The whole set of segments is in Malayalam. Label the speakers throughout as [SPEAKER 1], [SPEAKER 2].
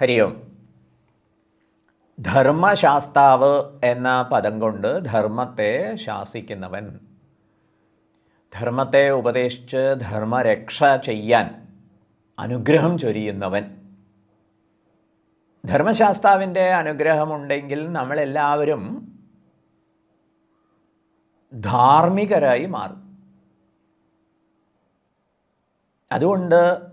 [SPEAKER 1] ഹരി ഓം. ധർമ്മശാസ്താവ് എന്ന പദം കൊണ്ട് ധർമ്മത്തെ ശാസിക്കുന്നവൻ. ധർമ്മത്തെ ഉപദേശിച്ച് ധർമ്മരക്ഷ ചെയ്യാൻ അനുഗ്രഹം ചൊരിയുന്നവൻ. ധർമ്മശാസ്താവിന്റെ അനുഗ്രഹമുണ്ടെങ്കിൽ നമ്മളെല്ലാവരും ധാർമ്മികരായി മാറും. അതുകൊണ്ട്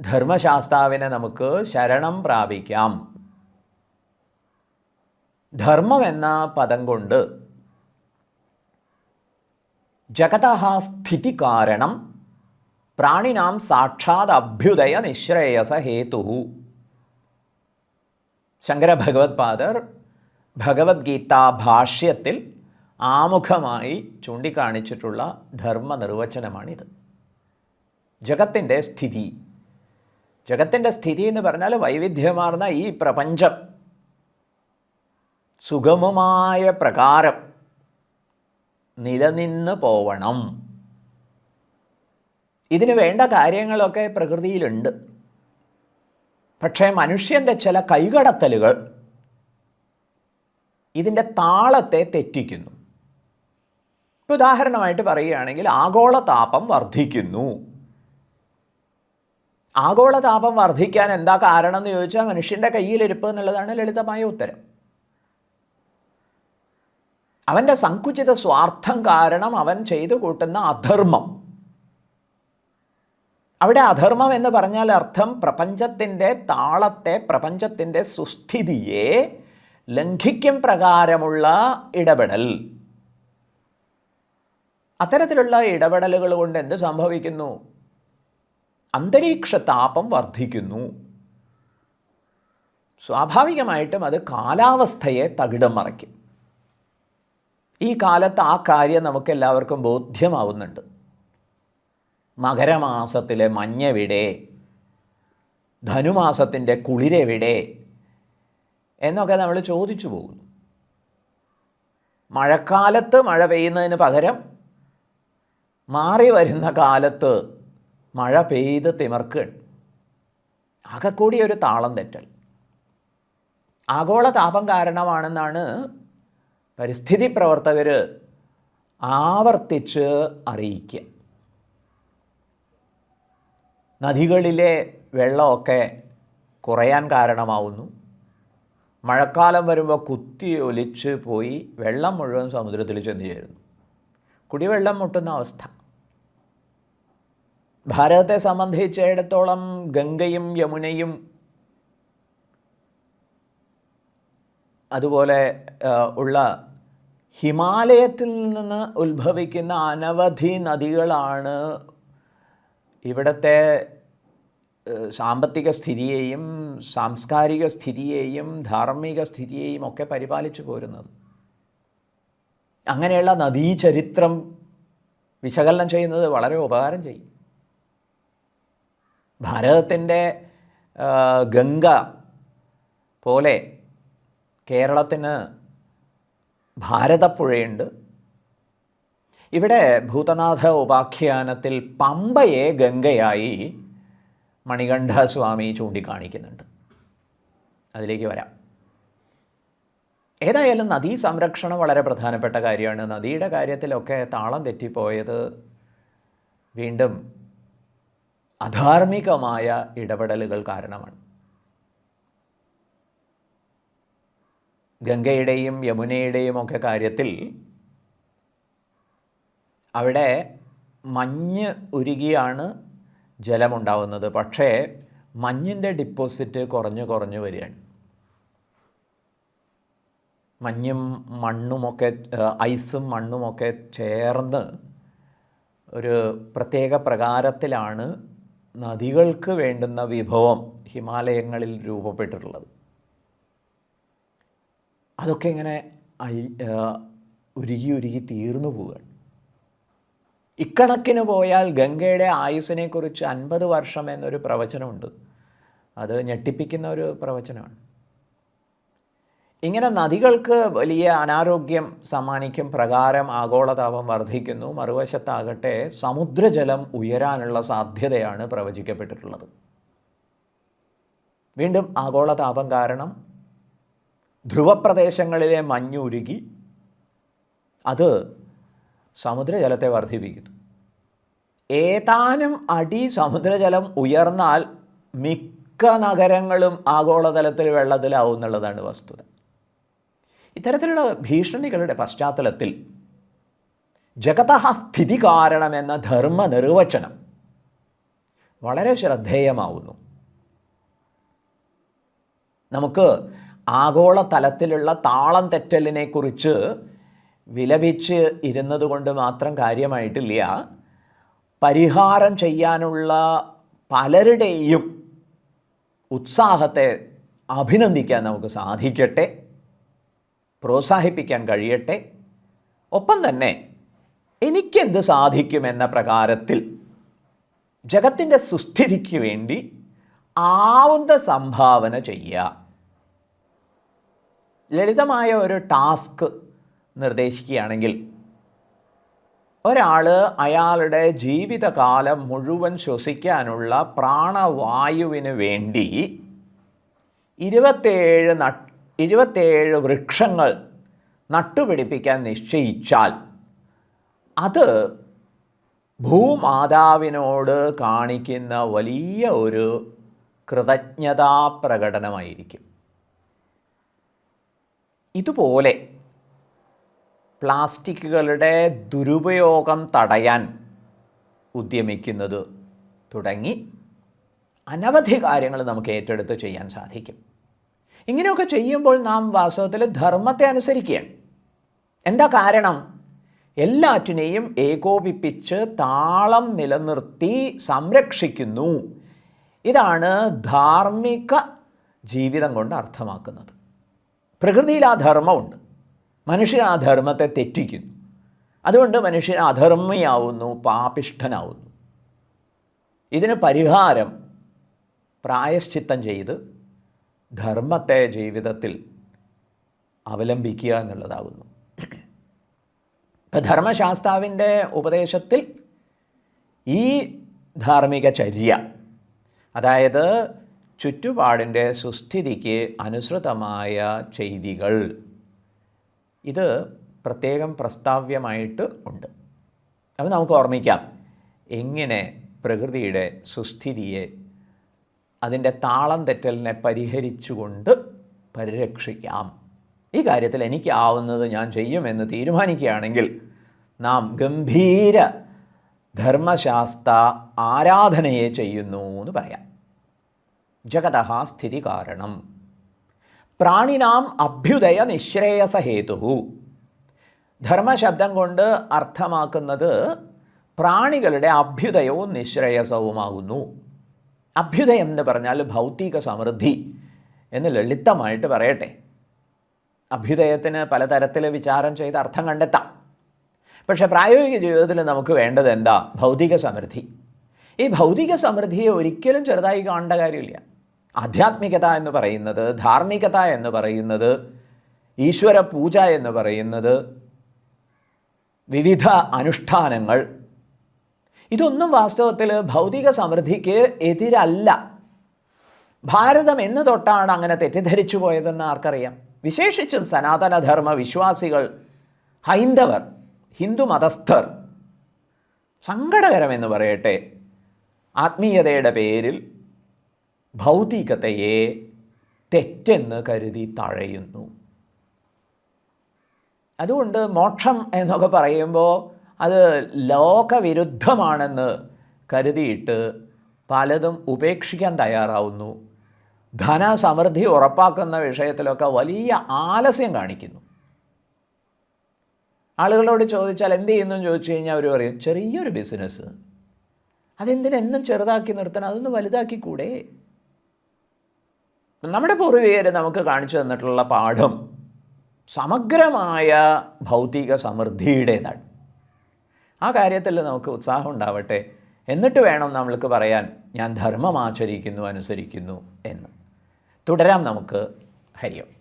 [SPEAKER 1] ധർമ്മശാസ്താവിനെ നമുക്ക് ശരണം പ്രാപിക്കാം. ധർമ്മം എന്ന പദം കൊണ്ട് ജഗത സ്ഥിതി കാരണം പ്രാണിനാം സാക്ഷാത് അഭ്യുദയ നിശ്രേയസ ഹേതു. ശങ്കര ഭഗവത്പാദർ ഭഗവത്ഗീത ഭാഷ്യത്തിൽ ആമുഖമായി ചൂണ്ടിക്കാണിച്ചിട്ടുള്ള ധർമ്മ നിർവചനമാണിത് ജഗത്തിന്റെ സ്ഥിതി ജഗത്തിന്റെ സ്ഥിതി എന്ന് പറഞ്ഞാൽ വൈവിധ്യമാർന്ന ഈ പ്രപഞ്ചം. സുഗമമായ പ്രകാരം നിലനിന്ന് പോവണം. ഇതിന് വേണ്ട കാര്യങ്ങളൊക്കെ പ്രകൃതിയിലുണ്ട്. പക്ഷേ മനുഷ്യന്റെ ചില കൈകടത്തലുകൾ ഇതിന്റെ താളത്തെ തെറ്റിക്കുന്നു. ഉദാഹരണമായിട്ട് പറയുകയാണെങ്കിൽ ആഗോള താപം വർദ്ധിക്കുന്നു. ആഗോളതാപം വർദ്ധിക്കാൻ എന്താ കാരണം എന്ന് ചോദിച്ചാൽ മനുഷ്യന്റെ കയ്യിലിരിപ്പ് എന്നുള്ളതാണ് ലളിതമായ ഉത്തരം. അവന്റെ സങ്കുചിത സ്വാർത്ഥം കാരണം അവൻ ചെയ്തു കൂട്ടുന്ന അധർമ്മം. അവിടെ അധർമ്മം എന്ന് പറഞ്ഞാൽ അർത്ഥം പ്രപഞ്ചത്തിന്റെ താളത്തെ പ്രപഞ്ചത്തിന്റെ സുസ്ഥിതിയെ ലംഘിക്കും പ്രകാരമുള്ള ഇടപെടൽ. അത്തരത്തിലുള്ള ഇടപെടലുകൾ കൊണ്ട് എന്ത് സംഭവിക്കുന്നു? അന്തരീക്ഷ താപം വർദ്ധിക്കുന്നു. സ്വാഭാവികമായിട്ടും അത് കാലാവസ്ഥയെ തകിടം മറയ്ക്കും ഈ കാലത്ത് ആ കാര്യം നമുക്കെല്ലാവർക്കും ബോധ്യമാവുന്നുണ്ട്. മകരമാസത്തിലെ മഞ്ഞെവിടെ ധനുമാസത്തിന്റെ കുളിരെവിടെ എന്നൊക്കെ നമ്മൾ ചോദിച്ചു പോകുന്നു. മഴക്കാലത്ത് മഴ പെയ്യുന്നതിന് പകരം മാറി വരുന്ന കാലത്ത് മഴ പെയ്ത് തിമർക്കുകയാണ്. ആകെ കൂടി ഒരു താളം തെറ്റൽ. ആഗോള താപം കാരണമാണെന്നാണ് പരിസ്ഥിതി പ്രവർത്തകർ ആവർത്തിച്ച് അറിയിക്കുക. നദികളിലെ വെള്ളമൊക്കെ കുറയാൻ കാരണമാവുന്നു. മഴക്കാലം വരുമ്പോൾ കുത്തി ഒലിച്ച് പോയി വെള്ളം മുഴുവൻ സമുദ്രത്തിൽ ചെന്ന് ചേരുന്നു. കുടിവെള്ളം മുട്ടുന്ന അവസ്ഥ. ഭാരതത്തെ സംബന്ധിച്ചിടത്തോളം ഗംഗയും യമുനയും അതുപോലെ ഉള്ള ഹിമാലയത്തിൽ നിന്ന് ഉത്ഭവിക്കുന്ന അനവധി നദികളാണ് ഇവിടുത്തെ സാമ്പത്തിക സ്ഥിതിയെയും സാംസ്കാരിക സ്ഥിതിയെയും ധാർമ്മിക സ്ഥിതിയെയും ഒക്കെ പരിപാലിച്ചു പോരുന്നത്. അങ്ങനെയുള്ള നദീചരിത്രം വിശകലനം ചെയ്യുന്നത് വളരെ ഉപകാരം ചെയ്യും. ഭാരതത്തിന്റെ ഗംഗ പോലെ കേരളത്തിന് ഭാരതപ്പുഴയുണ്ട്. ഇവിടെ ഭൂതനാഥ ഉപാഖ്യാനത്തിൽ പമ്പയെ ഗംഗയായി മണികണ്ഠ സ്വാമി ചൂണ്ടിക്കാണിക്കുന്നുണ്ട്. അതിലേക്ക് വരാം. ഏതായാലും നദീ സംരക്ഷണം വളരെ പ്രധാനപ്പെട്ട കാര്യമാണ്. നദിയുടെ കാര്യത്തിലൊക്കെ താളം തെറ്റിപ്പോയത് വീണ്ടും അധാർമികമായ ഇടപെടലുകൾ കാരണമാണ്. ഗംഗയുടെയും യമുനയുടെയും ഒക്കെ കാര്യത്തിൽ അവിടെ മഞ്ഞ് ഉരുകിയാണ് ജലമുണ്ടാവുന്നത്. പക്ഷേ മഞ്ഞിന്റെ ഡിപ്പോസിറ്റ് കുറഞ്ഞു കുറഞ്ഞു വരികയാണ്. മഞ്ഞും മണ്ണുമൊക്കെ ഐസും മണ്ണുമൊക്കെ ചേർന്ന് ഒരു പ്രത്യേക പ്രകാരത്തിലാണ് നദികൾക്ക് വേണ്ടുന്ന വിഭവം ഹിമാലയങ്ങളിൽ രൂപപ്പെട്ടിട്ടുള്ളത്. അതൊക്കെ ഇങ്ങനെ ഉരുകി ഉരുകി തീർന്നു പോവുകയാണ്. ഇക്കണക്കിന് പോയാൽ ഗംഗയുടെ ആയുസ്സിനെക്കുറിച്ച് അൻപത് വർഷം എന്നൊരു പ്രവചനമുണ്ട്. അത് ഞെട്ടിപ്പിക്കുന്ന ഒരു പ്രവചനമാണ്. ഇങ്ങനെ നദികൾക്ക് വലിയ അനാരോഗ്യം സമ്മാനിക്കും പ്രകാരം ആഗോളതാപം വർദ്ധിക്കുന്നു. മറുവശത്താകട്ടെ സമുദ്രജലം ഉയരാനുള്ള സാധ്യതയാണ് പ്രവചിക്കപ്പെട്ടിട്ടുള്ളത്. വീണ്ടും ആഗോളതാപം കാരണം ധ്രുവപ്രദേശങ്ങളിലെ മഞ്ഞുരുകി അത് സമുദ്രജലത്തെ വർദ്ധിപ്പിക്കുന്നു. ഏതാനും അടി സമുദ്രജലം ഉയർന്നാൽ മിക്ക നഗരങ്ങളും ആഗോളതലത്തിൽ വെള്ളത്തിലാവും എന്നുള്ളതാണ് വസ്തുത. ഇത്തരത്തിലുള്ള ഭീഷണികളുടെ പശ്ചാത്തലത്തിൽ ജഗത സ്ഥിതി കാരണമെന്ന ധർമ്മ നിർവചനം വളരെ ശ്രദ്ധേയമാവുന്നു. നമുക്ക് ആഗോള തലത്തിലുള്ള താളം തെറ്റലിനെക്കുറിച്ച് വിലപിച്ച് ഇരുന്നത് കൊണ്ട് മാത്രം കാര്യമായിട്ടില്ല. പരിഹാരം ചെയ്യാനുള്ള പലരുടെയും ഉത്സാഹത്തെ അഭിനന്ദിക്കാൻ നമുക്ക് സാധിക്കട്ടെ. പ്രോത്സാഹിപ്പിക്കാൻ കഴിയട്ടെ. ഒപ്പം തന്നെ എനിക്കെന്ത് സാധിക്കുമെന്ന പ്രകാരത്തിൽ ജഗത്തിന്റെ സുസ്ഥിതിക്ക് വേണ്ടി ആവുന്ന സംഭാവന ചെയ്യുക. ലളിതമായ ഒരു ടാസ്ക് നിർദ്ദേശിക്കുകയാണെങ്കിൽ ഒരാൾ അയാളുടെ ജീവിതകാലം മുഴുവൻ ശ്വസിക്കാനുള്ള പ്രാണവായുവിന് വേണ്ടി ഇരുപത്തേഴ് നട്ട് ഇരുപത്തേഴ് വൃക്ഷങ്ങൾ നട്ടുപിടിപ്പിക്കാൻ നിശ്ചയിച്ചാൽ അത് ഭൂമാതാവിനോട് കാണിക്കുന്ന വലിയ ഒരു കൃതജ്ഞതാ പ്രകടനമായിരിക്കും. ഇതുപോലെ പ്ലാസ്റ്റിക്കുകളുടെ ദുരുപയോഗം തടയാൻ ഉദ്യമിക്കുന്നത് തുടങ്ങി അനവധി കാര്യങ്ങൾ നമുക്ക് ഏറ്റെടുത്ത് ചെയ്യാൻ സാധിക്കും. ഇങ്ങനെയൊക്കെ ചെയ്യുമ്പോൾ നാം വാസ്തവത്തിൽ ധർമ്മത്തെ അനുസരിക്കുകയാണ്. എന്താ കാരണം? എല്ലാറ്റിനെയും ഏകോപിപ്പിച്ച് താളം നിലനിർത്തി സംരക്ഷിക്കുന്നു. ഇതാണ് ധാർമ്മിക ജീവിതം കൊണ്ട് അർത്ഥമാക്കുന്നത്. പ്രകൃതിയിൽ ആ ധർമ്മമുണ്ട്. മനുഷ്യൻ ആ ധർമ്മത്തെ തെറ്റിക്കുന്നു. അതുകൊണ്ട് മനുഷ്യൻ അധർമ്മിയാവുന്നു പാപിഷ്ഠനാവുന്നു. ഇതിന് പരിഹാരം പ്രായശ്ചിത്തം ചെയ്ത് ധർമ്മത്തെ ജീവിതത്തിൽ അവലംബിക്കുക എന്നുള്ളതാകുന്നു ഇപ്പം ധർമ്മശാസ്താവിന്റെ ഉപദേശത്തിൽ ഈ ധാർമ്മിക ചര്യ അതായത് ചുറ്റുപാടിന്റെ സുസ്ഥിതിക്ക് അനുസൃതമായ ചെയ്തികൾ ഇത് പ്രത്യേകം പ്രസ്താവ്യമായിട്ട് ഉണ്ട്. അപ്പോൾ നമുക്ക് ഓർമ്മിക്കാം. എങ്ങനെ പ്രകൃതിയുടെ സുസ്ഥിതിയെ അതിന്റെ താളം തെറ്റലിനെ പരിഹരിച്ചുകൊണ്ട് പരിരക്ഷിക്കാം. ഈ കാര്യത്തിൽ എനിക്കാവുന്നത് ഞാൻ ചെയ്യുമെന്ന് തീരുമാനിക്കുകയാണെങ്കിൽ നാം ഗംഭീര ധർമ്മശാസ്ത്ര ആരാധനയെ ചെയ്യുന്നു എന്ന് പറയാം. ജഗത സ്ഥിതി കാരണം. പ്രാണിനാം അഭ്യുദയ നിശ്രേയസഹേതു ധർമ്മശബ്ദം കൊണ്ട് അർത്ഥമാക്കുന്നത് പ്രാണികളുടെ അഭ്യുദയവും നിശ്രേയസവുമാകുന്നു. അഭ്യുദയം എന്ന് പറഞ്ഞാൽ ഭൗതിക സമൃദ്ധി എന്ന് ലളിതമായിട്ട് പറയട്ടെ. അഭ്യുദയത്തിന് പലതരത്തിൽ വിചാരം ചെയ്ത് അർത്ഥം കണ്ടെത്താം. പക്ഷേ പ്രായോഗിക ജീവിതത്തിൽ നമുക്ക് വേണ്ടത് എന്താ? ഭൗതിക സമൃദ്ധി. ഈ ഭൗതിക സമൃദ്ധിയെ ഒരിക്കലും ചെറുതായി കാണേണ്ട കാര്യമില്ല. ആധ്യാത്മികത എന്ന് പറയുന്നത് ധാർമ്മികത എന്ന് പറയുന്നത് ഈശ്വര പൂജ എന്ന് പറയുന്നത് വിവിധ അനുഷ്ഠാനങ്ങൾ ഇതൊന്നും വാസ്തവത്തിൽ ഭൗതിക സമൃദ്ധിക്ക് എതിരല്ല. ഭാരതം എന്ന് തൊട്ടാണ് അങ്ങനെ തെറ്റിദ്ധരിച്ചു പോയതെന്ന് ആർക്കറിയാം. വിശേഷിച്ചും സനാതനധർമ്മ വിശ്വാസികൾ ഹൈന്ദവർ ഹിന്ദു മതസ്ഥർ സങ്കടകരമെന്ന് പറയട്ടെ ആത്മീയതയുടെ പേരിൽ ഭൗതികതയെ തെറ്റെന്ന് കരുതി തഴയുന്നു. അതുകൊണ്ട് മോക്ഷം എന്നൊക്കെ പറയുമ്പോൾ അത് ലോകവിരുദ്ധമാണെന്ന് കരുതിയിട്ട് പലതും ഉപേക്ഷിക്കാൻ തയ്യാറാവുന്നു. ധനസമൃദ്ധി ഉറപ്പാക്കുന്ന വിഷയത്തിലൊക്കെ വലിയ ആലസ്യം കാണിക്കുന്നു. ആളുകളോട് ചോദിച്ചാൽ എന്ത് ചെയ്യുന്നു ചോദിച്ചു കഴിഞ്ഞാൽ അവർ പറയും ചെറിയൊരു ബിസിനസ് അതെന്തിനെന്നും ചെറുതാക്കി നിർത്തണം? അതൊന്ന് വലുതാക്കി കൂടെ നമ്മുടെ പൂർവികർ നമുക്ക് കാണിച്ചു തന്നിട്ടുള്ള പാഠം സമഗ്രമായ ഭൗതിക സമൃദ്ധിയുടേതാണ്. ആ കാര്യത്തിൽ നമുക്ക് ഉത്സാഹം ഉണ്ടാവട്ടെ. എന്നിട്ട് വേണം നമ്മൾക്ക് പറയാൻ ഞാൻ ധർമ്മം ആചരിക്കുന്നു അനുസരിക്കുന്നു എന്ന്. തുടരാം നമുക്ക് ഹരിയം.